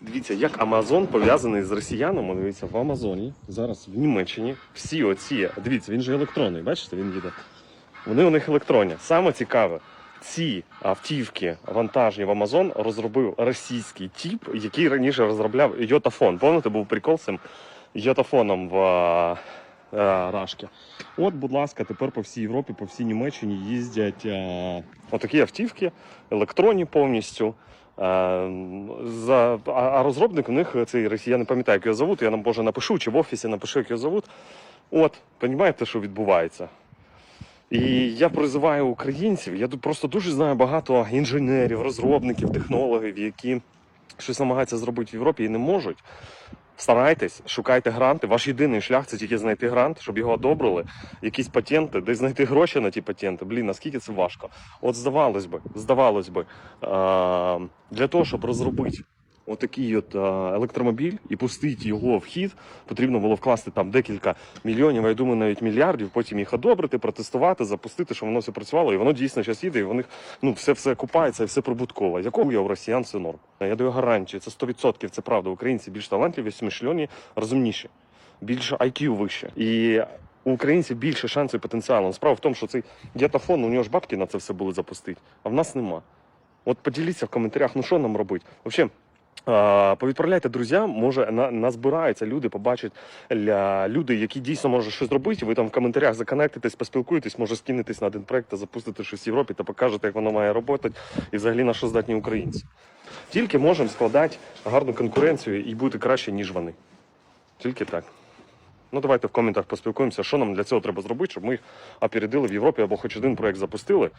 Дивіться, як Амазон пов'язаний з росіянами. Дивіться, в Амазоні, зараз в Німеччині, всі оці, дивіться, він же електронний, бачите, він їде. Вони у них електронні. Саме цікаве, ці автівки вантажні в Амазон розробив російський тіп, який раніше розробляв Йотафон. Пам'ятаєте, був прикол цим Йотафоном в е, е, Рашки. От, будь ласка, тепер по всій Європі, по всій Німеччині їздять е, отакі автівки, електронні повністю. Е, За, а, розробник у них цей я не пам'ятаю, як його зовут, я нам може напишу, чи в офісі напишу, як його зовут. От, розумієте, що відбувається. І я призиваю українців. Я тут просто дуже знаю багато інженерів, розробників, технологів, які щось намагаються зробити в Європі і не можуть. Старайтесь, шукайте гранти. Ваш єдиний шлях це тільки знайти грант, щоб його одобрили, якісь патенти, де знайти гроші на ті патенти. Блін, наскільки це важко. От здавалось би, здавалось би, для того, щоб розробити отакий от електромобіль і пустити його в хід, потрібно було вкласти там декілька мільйонів, а я думаю, навіть мільярдів, потім їх одобрити, протестувати, запустити, щоб воно все працювало, і воно дійсно зараз їде, і в ну, все все купається і все прибутково. Якого я у росіян все норм. Я даю гарантію, це 100%, це правда. Українці більш талантливі, смішльоні, розумніші, більше IQ вище. І у українців більше шансів і потенціалу. Справа в тому, що цей діатафон, у нього ж бабки на це все були запустити, а в нас нема. От поділіться в коментарях, ну що нам робити. Взагалі, Повідправляйте друзям, може на, назбираються люди, побачать ля, люди, які дійсно можуть щось зробити. Ви там в коментарях законектитесь, поспілкуєтесь, може скинетесь на один проект та запустите щось в Європі та покажете, як воно має працювати і взагалі на що здатні українці. Тільки можемо складати гарну конкуренцію і бути краще, ніж вони. Тільки так. Ну, давайте в коментах поспілкуємося, що нам для цього треба зробити, щоб ми їх опередили в Європі або хоч один проект запустили.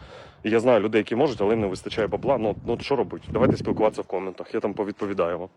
І я знаю людей, які можуть, але їм не вистачає бабла. Ну, ну що робити? Давайте спілкуватися в коментах. Я там повідповідаю вам.